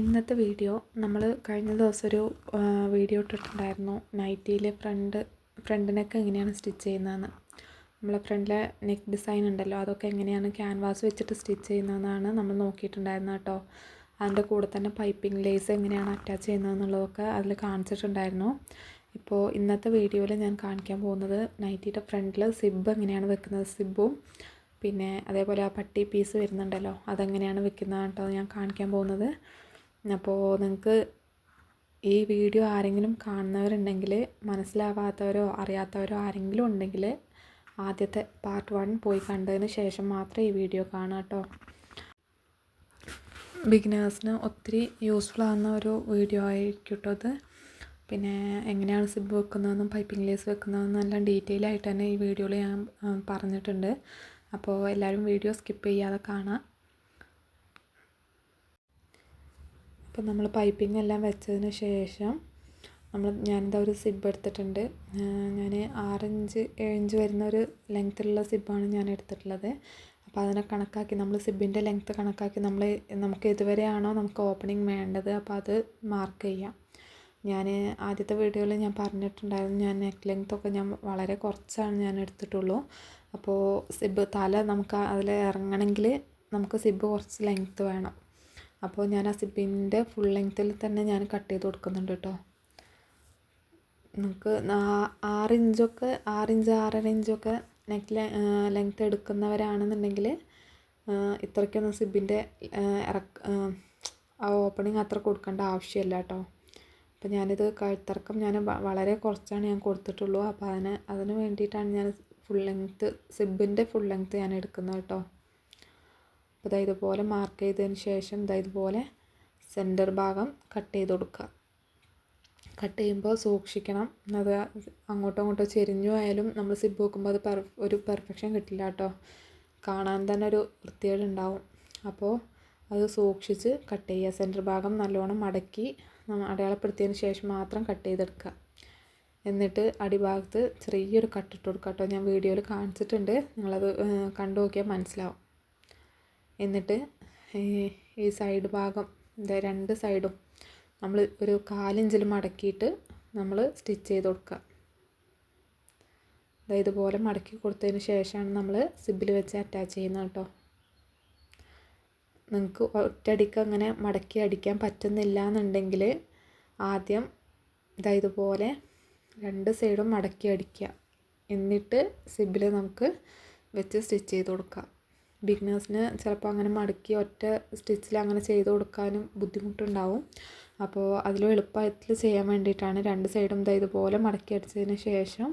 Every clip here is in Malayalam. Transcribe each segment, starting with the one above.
ഇന്നത്തെ വീഡിയോ നമ്മൾ കഴിഞ്ഞ ദിവസം ഒരു വീഡിയോ ഇട്ടിട്ടുണ്ടായിരുന്നു. നൈറ്റിയിലെ ഫ്രണ്ട് ഫ്രണ്ട് നെക്ക് എങ്ങനെയാണ് സ്റ്റിച്ച് ചെയ്യുന്നതെന്ന്. നമ്മളെ ഫ്രണ്ടിലെ നെക്ക് ഡിസൈൻ ഉണ്ടല്ലോ അതൊക്കെ എങ്ങനെയാണ് ക്യാൻവാസ് വെച്ചിട്ട് സ്റ്റിച്ച് ചെയ്യുന്നതെന്നാണ് നമ്മൾ നോക്കിയിട്ടുണ്ടായിരുന്നത് കേട്ടോ. അതിന്റെ കൂടെ തന്നെ പൈപ്പിംഗ് ലേസ് എങ്ങനെയാണ് അറ്റാച്ച് ചെയ്യുന്നതെന്നുള്ളതൊക്കെ അതിൽ കാണിച്ചിട്ടുണ്ടായിരുന്നു. ഇപ്പോൾ ഇന്നത്തെ വീഡിയോയിൽ ഞാൻ കാണിക്കാൻ പോകുന്നത് നൈറ്റിയുടെ ഫ്രണ്ടിൽ സിബ് എങ്ങനെയാണ് വെക്കുന്നത് സിബും പിന്നെ അതേപോലെ ആ പട്ടി പീസ് വരുന്നുണ്ടല്ലോ അതെങ്ങനെയാണ് വെക്കുന്നത് കേട്ടോ ഞാൻ കാണിക്കാൻ പോകുന്നത്. അപ്പോൾ നിങ്ങൾക്ക് ഈ വീഡിയോ ആരെങ്കിലും കാണുന്നവരുണ്ടെങ്കിൽ മനസ്സിലാവാത്തവരോ അറിയാത്തവരോ ആരെങ്കിലും ഉണ്ടെങ്കിൽ ആദ്യത്തെ പാർട്ട് വൺ പോയി കണ്ടതിന് ശേഷം മാത്രമേ ഈ വീഡിയോ കാണുക കേട്ടോ. ബിഗിനേഴ്സിന് ഒത്തിരി യൂസ്ഫുൾ ആകുന്ന ഒരു വീഡിയോ ആയിരിക്കും കേട്ടോ അത്. പിന്നെ എങ്ങനെയാണ് സിബ് വെക്കുന്നതെന്നും പൈപ്പിംഗ് ലേസ് വെക്കുന്നതെന്നും എല്ലാം ഡീറ്റെയിൽ ആയിട്ട് തന്നെ ഈ വീഡിയോയിൽ ഞാൻ പറഞ്ഞിട്ടുണ്ട്. അപ്പോൾ എല്ലാവരും വീഡിയോ സ്കിപ്പ് ചെയ്യാതെ കാണാം അപ്പോൾ നമ്മൾ പൈപ്പിംഗ് എല്ലാം വെച്ചതിന് ശേഷം നമ്മൾ ഞാനിതാ ഒരു സിബ് എടുത്തിട്ടുണ്ട്. ഞാൻ ആറിഞ്ച് ഏഴിഞ്ച് വരുന്ന ഒരു ലെങ്ത്തിലുള്ള സിബാണ് ഞാൻ എടുത്തിട്ടുള്ളത്. അപ്പോൾ അതിനെ കണക്കാക്കി നമ്മൾ സിബിന്റെ ലെങ്ത്ത് കണക്കാക്കി നമ്മൾ നമുക്ക് ഇതുവരെയാണോ നമുക്ക് ഓപ്പണിങ് വേണ്ടത് അപ്പോൾ അത് മാർക്ക് ചെയ്യാം. ഞാൻ ആദ്യത്തെ വീഡിയോയിൽ ഞാൻ പറഞ്ഞിട്ടുണ്ടായിരുന്നു ഞാൻ നെക്ക് ലെങ്ത്തൊക്കെ ഞാൻ വളരെ കുറച്ചാണ് ഞാൻ എടുത്തിട്ടുള്ളൂ. അപ്പോൾ സിബ് തല നമുക്ക് അതിൽ ഇറങ്ങണമെങ്കിൽ നമുക്ക് സിബ് കുറച്ച് ലെങ്ത്ത് വേണം. അപ്പോൾ ഞാൻ ആ സിബിന്റെ ഫുൾ ലെങ്ത്തിൽ തന്നെ ഞാൻ കട്ട് ചെയ്ത് കൊടുക്കുന്നുണ്ട് കേട്ടോ. നമുക്ക് ആറ് ഇഞ്ചൊക്കെ ആറിഞ്ച് ആറര ഇഞ്ചൊക്കെ നെക്ക് ലെങ്ത്ത് എടുക്കുന്നവരാണെന്നുണ്ടെങ്കിൽ ഇത്രയ്ക്കൊന്നും സിബിന്റെ ഇറക്ക ആ ഓപ്പണിങ് അത്ര കൊടുക്കേണ്ട ആവശ്യമില്ല കേട്ടോ. അപ്പോൾ ഞാനിത് കഴുത്തിറക്കം ഞാൻ വളരെ കുറച്ചാണ് ഞാൻ കൊടുത്തിട്ടുള്ളൂ. അപ്പോൾ അതിന് അതിന് വേണ്ടിയിട്ടാണ് ഞാൻ ഫുൾ ലെങ്ത്ത് സിബിന്റെ ഫുൾ ലെങ്ത്ത് ഞാൻ എടുക്കുന്നത് കേട്ടോ. അപ്പോൾ ഇതാ ഇതുപോലെ മാർക്ക് ചെയ്തതിന് ശേഷം ഇതാ ഇതുപോലെ സെന്റർ ഭാഗം കട്ട് ചെയ്ത് കൊടുക്കുക. കട്ട് ചെയ്യുമ്പോൾ സൂക്ഷിക്കണം. അത് അങ്ങോട്ടോ അങ്ങോട്ടോ ചെരിഞ്ഞു ആയാലും നമ്മൾ സിബ് വെക്കുമ്പോൾ അത് പെർ ഒരു പെർഫെക്ഷൻ കിട്ടില്ല കേട്ടോ. കാണാൻ തന്നെ ഒരു വൃത്തികേടുണ്ടാവും അപ്പോൾ അത് സൂക്ഷിച്ച് കട്ട് ചെയ്യുക. സെന്റർ ഭാഗം നല്ലോണം മടക്കി അടയാളപ്പെടുത്തിയതിന് ശേഷം മാത്രം കട്ട് ചെയ്തെടുക്കുക. എന്നിട്ട് അടിഭാഗത്ത് ചെറിയൊരു കട്ടിട്ട് കൊടുക്കുക കേട്ടോ. ഞാൻ വീഡിയോയിൽ കാണിച്ചിട്ടുണ്ട്. നിങ്ങളത് കണ്ടു നോക്കിയാൽ മനസ്സിലാവും. എന്നിട്ട് ഈ സൈഡ് ഭാഗം എന്താ രണ്ട് സൈഡും നമ്മൾ ഒരു കാലിഞ്ചിൽ മടക്കിയിട്ട് നമ്മൾ സ്റ്റിച്ച് ചെയ്ത് കൊടുക്കുക അതായത് ഇതുപോലെ മടക്കി കൊടുത്തതിന് ശേഷമാണ് നമ്മൾ സിബിൽ വെച്ച് അറ്റാച്ച് ചെയ്യുന്നത് കേട്ടോ. നിങ്ങൾക്ക് ഒറ്റയടിക്ക് അങ്ങനെ മടക്കി അടിക്കാൻ പറ്റുന്നില്ല എന്നുണ്ടെങ്കിൽ ആദ്യം ഇതാ ഇതുപോലെ രണ്ട് സൈഡും മടക്കി അടിക്കുക എന്നിട്ട് സിബിൽ നമുക്ക് വെച്ച് സ്റ്റിച്ച് ചെയ്ത് കൊടുക്കാം. ബിഗിനേഴ്സിന് ചിലപ്പോൾ അങ്ങനെ മടക്കി ഒറ്റ സ്റ്റിച്ചിൽ അങ്ങനെ ചെയ്ത് കൊടുക്കാനും ബുദ്ധിമുട്ടുണ്ടാവും. അപ്പോൾ അതിലും എളുപ്പത്തിൽ ചെയ്യാൻ വേണ്ടിയിട്ടാണ് രണ്ട് സൈഡും ദാ ഇതുപോലെ മടക്കി അടിച്ചതിന് ശേഷം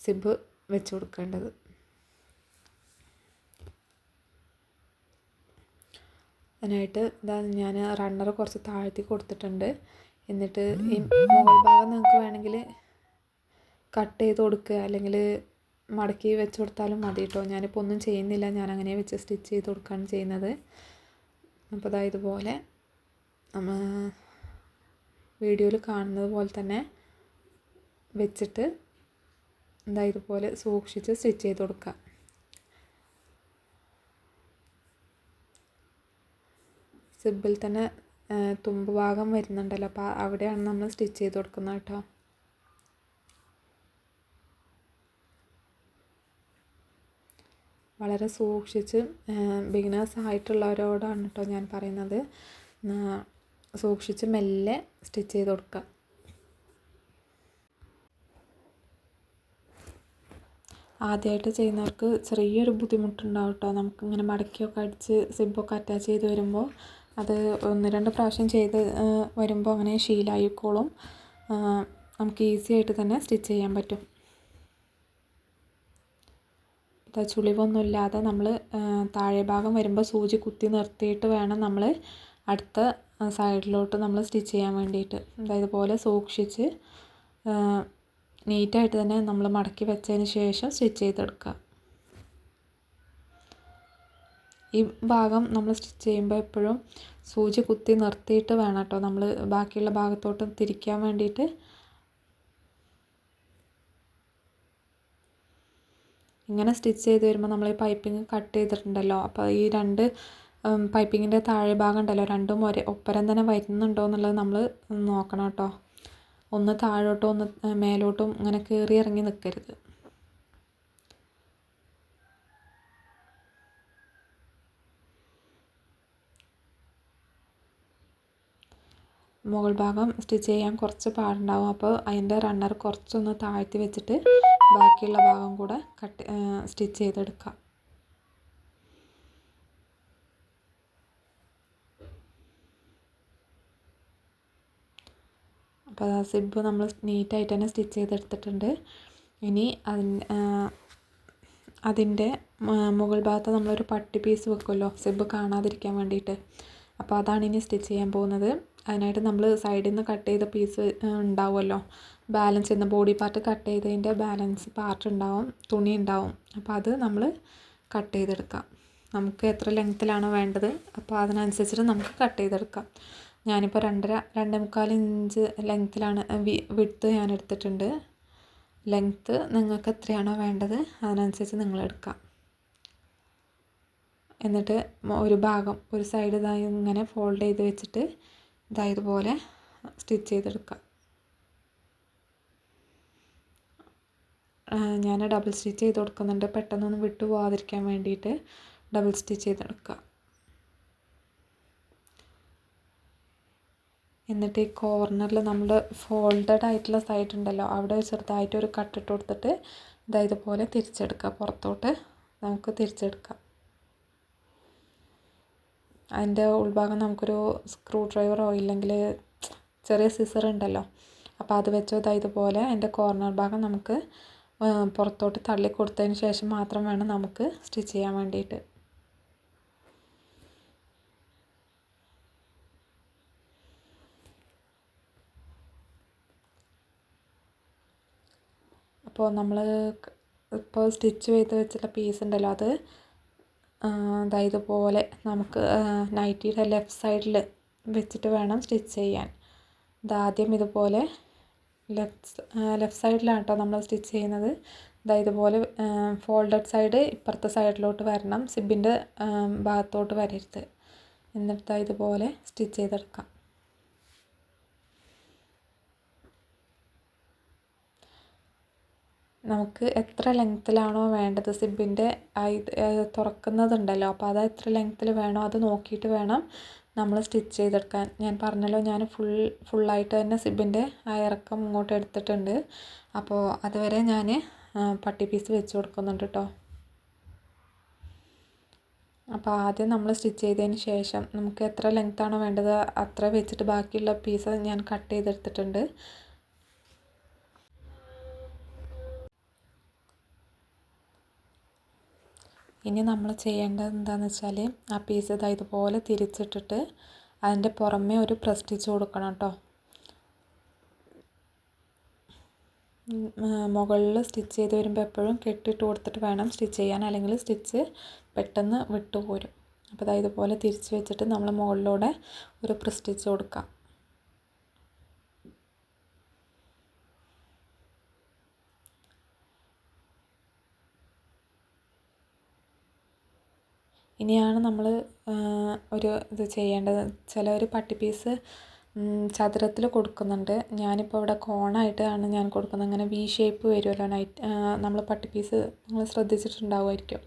സിബ് വെച്ച് കൊടുക്കേണ്ടത്. അതിനായിട്ട് ഇതാ ഞാൻ റണ്ണർ കുറച്ച് താഴ്ത്തി കൊടുത്തിട്ടുണ്ട്. എന്നിട്ട് ഈ മുകൾ ഭാഗം നിങ്ങൾക്ക് വേണമെങ്കിൽ കട്ട് ചെയ്ത് കൊടുക്കുക. അല്ലെങ്കിൽ മടക്കി വെച്ച് കൊടുത്താലും മതി കേട്ടോ ഞാനിപ്പോൾ ഒന്നും ചെയ്യുന്നില്ല. ഞാൻ അങ്ങനെ വെച്ച് സ്റ്റിച്ച് ചെയ്ത് കൊടുക്കുകയാണ് ചെയ്യുന്നത്. അപ്പോൾ അതാ ഇതുപോലെ വീഡിയോയിൽ കാണുന്നത് പോലെ തന്നെ വെച്ചിട്ട് എന്താ ഇതുപോലെ സൂക്ഷിച്ച് സ്റ്റിച്ച് ചെയ്ത് കൊടുക്കുക സിബിൽ തന്നെ തുമ്പ് ഭാഗം വരുന്നുണ്ടല്ലോ. അപ്പോൾ അവിടെയാണ് നമ്മൾ സ്റ്റിച്ച് ചെയ്ത് കൊടുക്കുന്നത് കേട്ടോ. വളരെ സൂക്ഷിച്ച് ബിഗിനേഴ്സ് ആയിട്ടുള്ളവരോടാണ് കേട്ടോ ഞാൻ പറയുന്നത്. സൂക്ഷിച്ച് മെല്ലെ സ്റ്റിച്ച് ചെയ്ത് കൊടുക്കുക ആദ്യമായിട്ട് ചെയ്യുന്നവർക്ക് ചെറിയൊരു ബുദ്ധിമുട്ടുണ്ടാവും കേട്ടോ നമുക്കിങ്ങനെ മടക്കിയൊക്കെ അടിച്ച് സിബൊക്കെ അറ്റാച്ച് ചെയ്ത് വരുമ്പോൾ അത് ഒന്ന് രണ്ട് പ്രാവശ്യം ചെയ്ത് വരുമ്പോൾ അങ്ങനെ ശീലമായിക്കോളും നമുക്ക് ഈസി ആയിട്ട് തന്നെ സ്റ്റിച്ച് ചെയ്യാൻ പറ്റും. ചുളിവൊന്നുമില്ലാതെ നമ്മൾ താഴെ ഭാഗം വരുമ്പോൾ സൂചി കുത്തി നിർത്തിയിട്ട് വേണം നമ്മൾ അടുത്ത സൈഡിലോട്ട് നമ്മൾ സ്റ്റിച്ച് ചെയ്യാൻ വേണ്ടിയിട്ട്. അതായത് പോലെ സൂക്ഷിച്ച് നീറ്റായിട്ട് തന്നെ നമ്മൾ മടക്കി വെച്ചതിന് ശേഷം സ്റ്റിച്ച് ചെയ്തെടുക്കുക. ഈ ഭാഗം നമ്മൾ സ്റ്റിച്ച് ചെയ്യുമ്പോൾ എപ്പോഴും സൂചി കുത്തി നിർത്തിയിട്ട് വേണം കേട്ടോ നമ്മൾ ബാക്കിയുള്ള ഭാഗത്തോട്ട് തിരിക്കാൻ വേണ്ടിയിട്ട്. ഇങ്ങനെ സ്റ്റിച്ച് ചെയ്ത് വരുമ്പോൾ നമ്മൾ ഈ പൈപ്പിംഗ് കട്ട് ചെയ്തിട്ടുണ്ടല്ലോ. അപ്പോൾ ഈ രണ്ട് പൈപ്പിങ്ങിന്റെ താഴെ ഭാഗം ഉണ്ടല്ലോ രണ്ടും ഒരേ ഒപ്പരം തന്നെ വരുന്നുണ്ടോ എന്നുള്ളത് നമ്മൾ നോക്കണം കേട്ടോ. ഒന്ന് താഴോട്ടും ഒന്ന് മേലോട്ടും ഇങ്ങനെ കയറി ഇറങ്ങി നിൽക്കരുത് മുകൾ ഭാഗം സ്റ്റിച്ച് ചെയ്യാൻ കുറച്ച് പാടുണ്ടാവും. അപ്പോൾ അതിന്റെ റണ്ണർ കുറച്ചൊന്ന് താഴ്ത്തി വെച്ചിട്ട് ബാക്കിയുള്ള ഭാഗം കൂടെ കട്ട് സ്റ്റിച്ച് ചെയ്തെടുക്കാം. അപ്പോൾ ആ സിബ് നമ്മൾ നീറ്റായിട്ട് തന്നെ സ്റ്റിച്ച് ചെയ്തെടുത്തിട്ടുണ്ട്. ഇനി അതി അതിന്റെ മുകൾ ഭാഗത്ത് നമ്മളൊരു പട്ടി പീസ് വെക്കുമല്ലോ സിബ് കാണാതിരിക്കാൻ വേണ്ടിയിട്ട്. അപ്പോൾ അതാണ് ഇനി സ്റ്റിച്ച് ചെയ്യാൻ പോകുന്നത്. അതിനായിട്ട് നമ്മൾ സൈഡിൽ നിന്ന് കട്ട് ചെയ്ത പീസ് ഉണ്ടാവുമല്ലോ. ബാലൻസ് ചെയ്യുന്ന ബോഡി പാർട്ട് കട്ട് ചെയ്തതിന്റെ ബാലൻസ് പാർട്ട് ഉണ്ടാവും തുണി ഉണ്ടാവും. അപ്പോൾ അത് നമ്മൾ കട്ട് ചെയ്തെടുക്കാം. നമുക്ക് എത്ര ലെങ്ത്തിലാണോ വേണ്ടത് അപ്പോൾ അതിനനുസരിച്ചിട്ട് നമുക്ക് കട്ട് ചെയ്തെടുക്കാം. ഞാനിപ്പോൾ രണ്ടര രണ്ടേ മുക്കാൽ ഇഞ്ച് ലെങ്ത്തിലാണ് വിഡ്ത്ത് ഞാൻ എടുത്തിട്ടുണ്ട്. ലെങ്ത്ത് നിങ്ങൾക്ക് എത്രയാണോ വേണ്ടത് അതിനനുസരിച്ച് നിങ്ങൾ എടുക്കാം. എന്നിട്ട് ഒരു ഭാഗം ഒരു സൈഡ് ഇതായി ഇങ്ങനെ ഫോൾഡ് ചെയ്ത് വെച്ചിട്ട് ഇതാ ഇതുപോലെ സ്റ്റിച്ച് ചെയ്തെടുക്കാം. ഞാൻ ഡബിൾ സ്റ്റിച്ച് ചെയ്ത് കൊടുക്കുന്നുണ്ട്. പെട്ടെന്നൊന്നും വിട്ടു പോകാതിരിക്കാൻ വേണ്ടിയിട്ട് ഡബിൾ സ്റ്റിച്ച് ചെയ്തെടുക്കുക എന്നിട്ട് ഈ കോർണറിൽ നമ്മൾ ഫോൾഡഡ് ആയിട്ടുള്ള സൈഡ് ഉണ്ടല്ലോ അവിടെ ചെറുതായിട്ട് ഒരു കട്ടിട്ട് കൊടുത്തിട്ട് ഇതാ ഇതുപോലെ തിരിച്ചെടുക്കുക പുറത്തോട്ട് നമുക്ക് തിരിച്ചെടുക്കാം. അതിന്റെ ഉൾഭാഗം നമുക്കൊരു സ്ക്രൂ ഡ്രൈവറോ ഇല്ലെങ്കിൽ ചെറിയ സിസർ ഉണ്ടല്ലോ. അപ്പോൾ അത് വെച്ചോ ഇതാ ഇതുപോലെ അതിന്റെ കോർണർ ഭാഗം നമുക്ക് പുറത്തോട്ട് തള്ളി കൊടുത്തതിന് ശേഷം മാത്രം വേണം നമുക്ക് സ്റ്റിച്ച് ചെയ്യാൻ വേണ്ടിയിട്ട്. അപ്പോൾ നമ്മൾ ഇപ്പോൾ സ്റ്റിച്ച് ചെയ്ത് വെച്ചിട്ടുള്ള പീസ് ഉണ്ടല്ലോ അത് ദാ ഇതുപോലെ നമുക്ക് നൈറ്റിയുടെ ലെഫ്റ്റ് സൈഡിൽ വെച്ചിട്ട് വേണം സ്റ്റിച്ച് ചെയ്യാൻ. ഇതാദ്യം ഇതുപോലെ ലെഫ്റ്റ് ലെഫ്റ്റ് സൈഡിലാണ് കേട്ടോ നമ്മൾ സ്റ്റിച്ച് ചെയ്യുന്നത്. ദാ ഇതുപോലെ ഫോൾഡഡ് സൈഡ് ഇപ്പുറത്തെ സൈഡിലോട്ട് വരണം. സിബിന്റെ ഭാഗത്തോട്ട് വരരുത്. എന്നിട്ട് ഇതുപോലെ സ്റ്റിച്ച് ചെയ്തെടുക്കാം. നമുക്ക് എത്ര ലെങ്ത്തിലാണോ വേണ്ടത്? സിബിന്റെ തുറക്കുന്നതുണ്ടല്ലോ. അപ്പോൾ അത് എത്ര ലെങ്ത്തിൽ വേണോ അത് നോക്കിയിട്ട് വേണം നമ്മൾ സ്റ്റിച്ച് ചെയ്തെടുക്കാൻ. ഞാൻ പറഞ്ഞല്ലോ ഞാൻ ഫുൾ ഫുള്ളായിട്ട് തന്നെ സിബിന്റെ ആ ഇറക്കം ഇങ്ങോട്ട് എടുത്തിട്ടുണ്ട്. അപ്പോൾ അതുവരെ ഞാൻ പട്ടി പീസ് വെച്ച് കൊടുക്കുന്നുണ്ട് കേട്ടോ. അപ്പോൾ ആദ്യം നമ്മൾ സ്റ്റിച്ച് ചെയ്തതിന് ശേഷം നമുക്ക് എത്ര ലെങ്ത്താണോ വേണ്ടത് അത്ര വെച്ചിട്ട് ബാക്കിയുള്ള പീസ് ഞാൻ കട്ട് ചെയ്തെടുത്തിട്ടുണ്ട്. ഇനി നമ്മൾ ചെയ്യേണ്ടത് എന്താണെന്ന് വെച്ചാൽ ആ പീസ് ഇതാ ഇതുപോലെ തിരിച്ചിട്ടിട്ട് അതിന്റെ പുറമേ ഒരു പ്രസ് സ്റ്റിച്ച് കൊടുക്കണം കേട്ടോ. മുകളിൽ സ്റ്റിച്ച് ചെയ്ത് വരുമ്പോൾ എപ്പോഴും കെട്ടിട്ട് കൊടുത്തിട്ട് വേണം സ്റ്റിച്ച് ചെയ്യാൻ. അല്ലെങ്കിൽ സ്റ്റിച്ച് പെട്ടെന്ന് വിട്ടുപോരും. അപ്പോൾ ഇതാ ഇതുപോലെ തിരിച്ച് വെച്ചിട്ട് നമ്മൾ മുകളിലൂടെ ഒരു പ്രസ് സ്റ്റിച്ച് കൊടുക്കാം. ഇനിയാണ് നമ്മൾ ഒരു ഇത് ചെയ്യേണ്ടത്. ചിലർ പട്ടി പീസ് ചതുരത്തിൽ കൊടുക്കുന്നുണ്ട്. ഞാനിപ്പോൾ ഇവിടെ കോണായിട്ടാണ് ഞാൻ കൊടുക്കുന്നത്. അങ്ങനെ വി ഷേപ്പ് വരുമല്ലോ നൈറ്റ് നമ്മൾ പട്ടി പീസ് നിങ്ങൾ ശ്രദ്ധിച്ചിട്ടുണ്ടാവുമായിരിക്കും.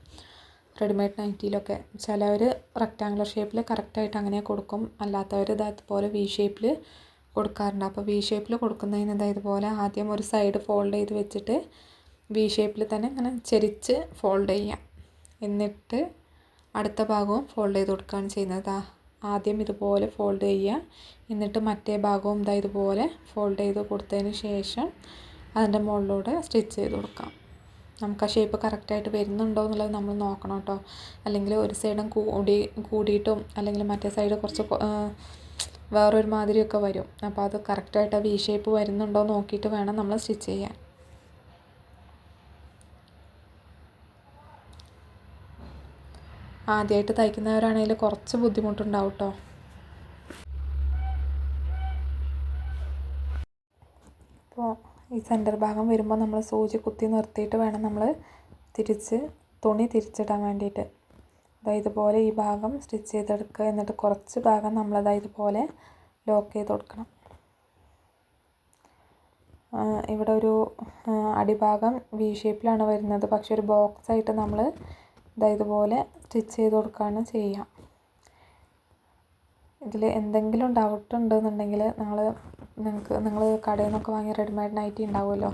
റെഡിമെയ്ഡ് നൈറ്റിയിലൊക്കെ ചിലവർ റെക്റ്റാങ്കുലർ ഷേപ്പിൽ കറക്റ്റായിട്ട് അങ്ങനെ കൊടുക്കും. അല്ലാത്തവർ ഇത് ഇതുപോലെ വി ഷേപ്പിൽ കൊടുക്കാറുണ്ട്. അപ്പോൾ വി ഷേപ്പിൽ കൊടുക്കുന്നതിന് ഇതാ ഇതുപോലെ ആദ്യം ഒരു സൈഡ് ഫോൾഡ് ചെയ്ത് വെച്ചിട്ട് വി ഷേപ്പിൽ തന്നെ ഇങ്ങനെ ചെരിച്ച് ഫോൾഡ് ചെയ്യാം. എന്നിട്ട് അടുത്ത ഭാഗവും ഫോൾഡ് ചെയ്ത് കൊടുക്കുകയാണ് ചെയ്യുന്നത്. ആദ്യം ഇതുപോലെ ഫോൾഡ് ചെയ്യുക. എന്നിട്ട് മറ്റേ ഭാഗവും ഇതാ ഇതുപോലെ ഫോൾഡ് ചെയ്ത് കൊടുത്തതിന് ശേഷം അതിന്റെ മുകളിലൂടെ സ്റ്റിച്ച് ചെയ്ത് കൊടുക്കാം. നമുക്ക് ആ ഷേപ്പ് കറക്റ്റായിട്ട് വരുന്നുണ്ടോ എന്നുള്ളത് നമ്മൾ നോക്കണം കേട്ടോ. അല്ലെങ്കിൽ ഒരു സൈഡും കൂടി കൂടിയിട്ടും അല്ലെങ്കിൽ മറ്റേ സൈഡ് കുറച്ച് വേറൊരു മാതിരിയൊക്കെ വരും. അപ്പോൾ അത് കറക്റ്റായിട്ട് ആ വി ഷേപ്പ് വരുന്നുണ്ടോ നോക്കിയിട്ട് വേണം നമ്മൾ സ്റ്റിച്ച് ചെയ്യാൻ. ആദ്യമായിട്ട് തയ്ക്കുന്നവരാണെങ്കിൽ കുറച്ച് ബുദ്ധിമുട്ടുണ്ടാവും കേട്ടോ അപ്പോൾ ഈ സെന്റർ ഭാഗം വരുമ്പോൾ നമ്മൾ സൂചി കുത്തി നിർത്തിയിട്ട് വേണം നമ്മൾ തിരിച്ച് തുണി തിരിച്ചിടാൻ വേണ്ടിയിട്ട് ദാ ഇതുപോലെ ഈ ഭാഗം സ്റ്റിച്ച് ചെയ്തെടുക്കുക എന്നിട്ട് കുറച്ച് ഭാഗം നമ്മളതായത് ഇതുപോലെ ലോക്ക് ചെയ്ത് കൊടുക്കണം. ഇവിടെ ഒരു അടിഭാഗം വി ഷേപ്പിലാണ് വരുന്നത്. പക്ഷെ ഒരു ബോക്സ് ആയിട്ട് നമ്മൾ ഇതാ ഇതുപോലെ സ്റ്റിച്ച് ചെയ്ത് കൊടുക്കുകയാണ് ചെയ്യുക ഇതിൽ എന്തെങ്കിലും ഡൗട്ട് ഉണ്ടെന്നുണ്ടെങ്കിൽ നിങ്ങൾ നിങ്ങൾക്ക് നിങ്ങൾ കടയിൽ നിന്നൊക്കെ വാങ്ങിയ റെഡിമെയ്ഡ് നൈറ്റി ഉണ്ടാവുമല്ലോ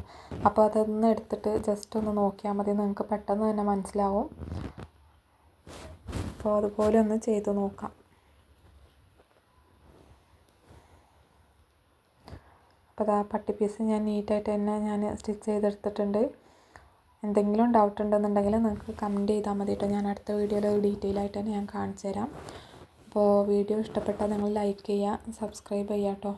അപ്പോൾ അതൊന്ന് എടുത്തിട്ട് ജസ്റ്റ് ഒന്ന് നോക്കിയാൽ മതി. നിങ്ങൾക്ക് പെട്ടെന്ന് തന്നെ മനസ്സിലാവും. അപ്പോൾ അതുപോലെ ഒന്ന് ചെയ്ത് നോക്കാം. അപ്പോൾ അതാ പട്ടി പീസ് ഞാൻ നീറ്റായിട്ട് തന്നെ ഞാൻ സ്റ്റിച്ച് ചെയ്തെടുത്തിട്ടുണ്ട്. എന്തെങ്കിലും ഡൗട്ട് ഉണ്ടെന്നുണ്ടെങ്കിൽ നിങ്ങൾക്ക് കമന്റ് ചെയ്താൽ മതി കേട്ടോ ഞാൻ അടുത്ത വീഡിയോയിൽ ഡീറ്റെയിൽ ആയിട്ട് തന്നെ ഞാൻ കാണിച്ചു തരാം അപ്പോൾ വീഡിയോ ഇഷ്ടപ്പെട്ടാൽ നിങ്ങൾ ലൈക്ക് ചെയ്യുക സബ്സ്ക്രൈബ് ചെയ്യുക കേട്ടോ